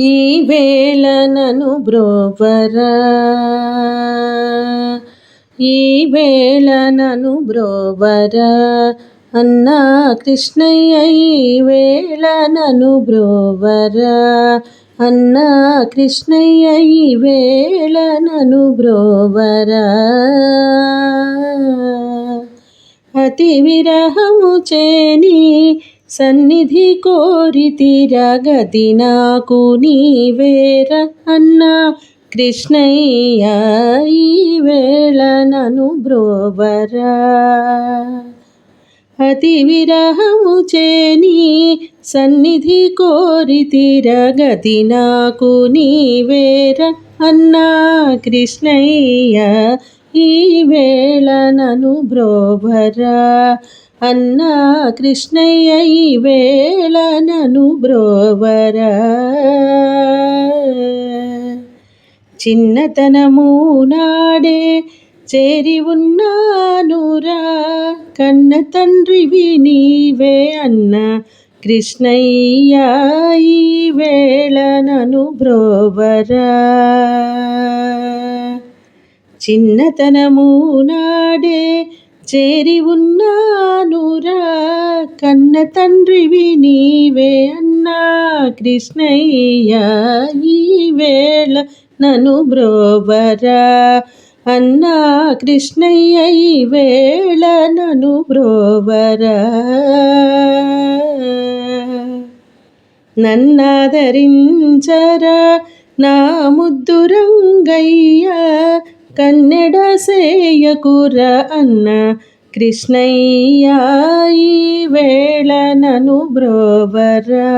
ఈ వేళనను బ్రోవరా. ఈ వేళనను బ్రోవరా. అన్నా కృష్ణయ్య ఈ వేళ నను బ్రోవరా. అన్నా కృష్ణయ్య ఈ వేళ నను బ్రోవరా. అతి విరహము చేని సన్నిధి కోరి తిరగతి నాకు నీవేర అన్న. కృష్ణయ్య ఈవేళ నను బ్రోవరా. అతి విరహము చేని సన్నిధి కోరి తిరగతి నాకు నీవేర అన్నా. కృష్ణయ్య ఈ వేళ నను అన్నా కృష్ణయ్య ఈ వేళ నను బ్రోవరా. చిన్నతనము నాడే చేరి ఉన్నానురా. కన్న తండ్రివి నీవే అన్న కృష్ణయ్య ఈ వేళ నను బ్రోవరా. చిన్నతనము నాడే చేరి ఉన్నానురా కన్న తండ్రివి నీవే అన్నా. కృష్ణయ్య ఈవేళ వేళ నను బ్రోవరా. అన్నా కృష్ణయ్య ఈవేళ వేళ నను బ్రోవరా. నన్నాదరించరా నా ముద్దురంగయ్య కన్నెడ సేయకుర అన్న కృష్ణయ్య ఈ వేళ నను బ్రోవరా.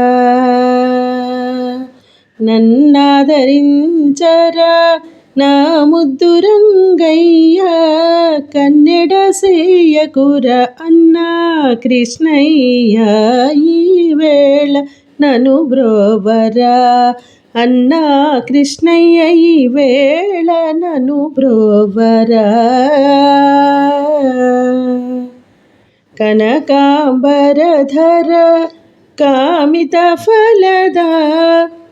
నన్నాదరించరా నా ముద్దు రంగయ్య కన్నెడ సేయకుర అన్న కృష్ణయ్య ఈ వేళ నను బ్రోవరా. అన్నా కృష్ణయ్య ఈ వేళ నను బ్రోవరా కనకాంబరధర కామిత ఫలద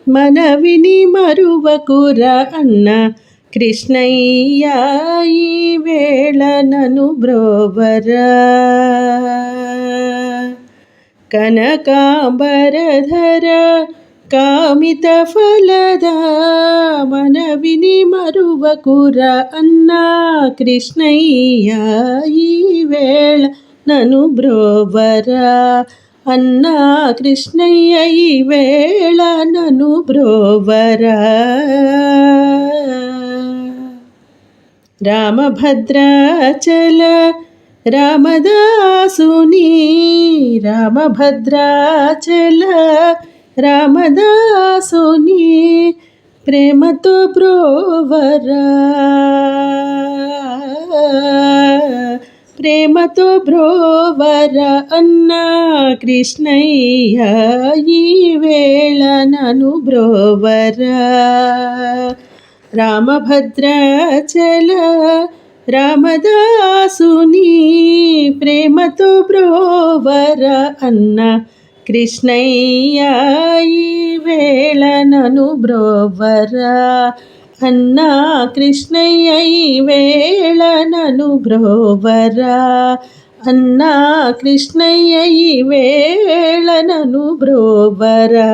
మనవిని మరువకుర అన్న కృష్ణయ్య ఈ వేళ నను బ్రోవరా కనకాంబరధర కామిత ఫలద మనవిని మరువకుర అన్నా కృష్ణయ్య ఈ వేళ నను బ్రోవరా అన్నా కృష్ణయ్య ఈ వేళ నను బ్రోవరా. రామభద్రాచల రామదాసుని రామభద్రాచల రామదాసుని ప్రేమతో బ్రోవరా ప్రేమతో బ్రోవర అన్న కృష్ణయ్య ఈ వేళ నను బ్రోవరా రామభద్రాచల రామదాసుని ప్రేమతో బ్రోవర అన్న కృష్ణయ్య ఈ వేళ నను బ్రోవరా? అన్నా కృష్ణయ్య ఈ వేళ నను బ్రోవరా? అన్నా కృష్ణయ్య ఈ వేళ నను బ్రోవరా?